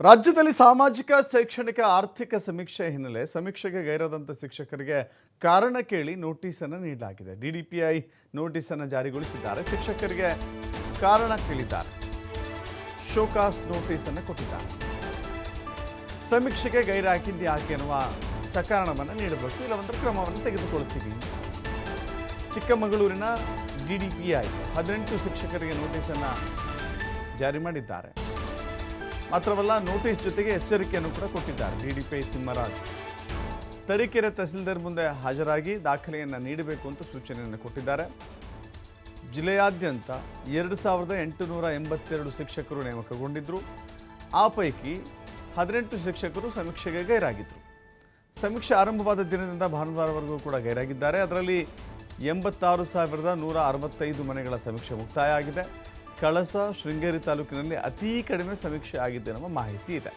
ರಾಜ್ಯದಲ್ಲಿ ಸಾಮಾಜಿಕ, ಶೈಕ್ಷಣಿಕ, ಆರ್ಥಿಕ ಸಮೀಕ್ಷೆ ಹಿನ್ನೆಲೆ ಸಮೀಕ್ಷೆಗೆ ಗೈರಾದಂಥ ಶಿಕ್ಷಕರಿಗೆ ಕಾರಣ ಕೇಳಿ ನೋಟಿಸನ್ನು ನೀಡಲಾಗಿದೆ. ಡಿಡಿಪಿಐ ನೋಟಿಸನ್ನು ಜಾರಿಗೊಳಿಸಿದ್ದಾರೆ. ಶಿಕ್ಷಕರಿಗೆ ಕಾರಣ ಕೇಳಿದ್ದಾರೆ. ಶೋಕಾಸ್ ನೋಟಿಸನ್ನು ಕೊಟ್ಟಿದ್ದಾರೆ. ಸಮೀಕ್ಷೆಗೆ ಗೈರಾಕಿದ್ದು ಯಾಕೆ ಎನ್ನುವ ಸಕಾರಣವನ್ನು ನೀಡಬೇಕು. ಇಲ್ಲವಂದ್ರೆ ಕ್ರಮವನ್ನು ತೆಗೆದುಕೊಳ್ತೀವಿ ಚಿಕ್ಕಮಗಳೂರಿನ ಡಿಡಿಪಿಐ ಹದಿನೆಂಟು ಶಿಕ್ಷಕರಿಗೆ ನೋಟಿಸನ್ನು ಜಾರಿ ಮಾಡಿದ್ದಾರೆ. ಮಾತ್ರವಲ್ಲ ನೋಟಿಸ್ ಜೊತೆಗೆ ಎಚ್ಚರಿಕೆಯನ್ನು ಕೂಡ ಕೊಟ್ಟಿದ್ದಾರೆ ಡಿಡಿಪಿಐ ತಿಮ್ಮರಾಜ್. ತರೀಕೆರೆ ತಹಸೀಲ್ದಾರ್ ಮುಂದೆ ಹಾಜರಾಗಿ ದಾಖಲೆಯನ್ನು ನೀಡಬೇಕು ಅಂತ ಸೂಚನೆಯನ್ನು ಕೊಟ್ಟಿದ್ದಾರೆ. ಜಿಲ್ಲೆಯಾದ್ಯಂತ ಎರಡು ಸಾವಿರದ ಎಂಟುನೂರ ಎಂಬತ್ತೆರಡು ಶಿಕ್ಷಕರು ನೇಮಕಗೊಂಡಿದ್ದರು ಆ ಪೈಕಿ ಹದಿನೆಂಟು ಶಿಕ್ಷಕರು ಸಮೀಕ್ಷೆಗೆ ಗೈರಾಗಿದ್ದರು ಸಮೀಕ್ಷೆ ಆರಂಭವಾದ ದಿನದಿಂದ ಭಾನುವಾರವರೆಗೂ ಕೂಡ ಗೈರಾಗಿದ್ದಾರೆ. ಅದರಲ್ಲಿ ಎಂಬತ್ತಾರು ಸಾವಿರದ ನೂರ ಅರವತ್ತೈದು ಮನೆಗಳ ಸಮೀಕ್ಷೆ ಮುಕ್ತಾಯ ಆಗಿದೆ. ಕಳಸ ಶೃಂಗೇರಿ ತಾಲೂಕಿನಲ್ಲಿ ಅತೀ ಕಡಿಮೆ ಸಮೀಕ್ಷೆ ಆಗಿದೆ ಎಂಬ ಮಾಹಿತಿ ಇದೆ.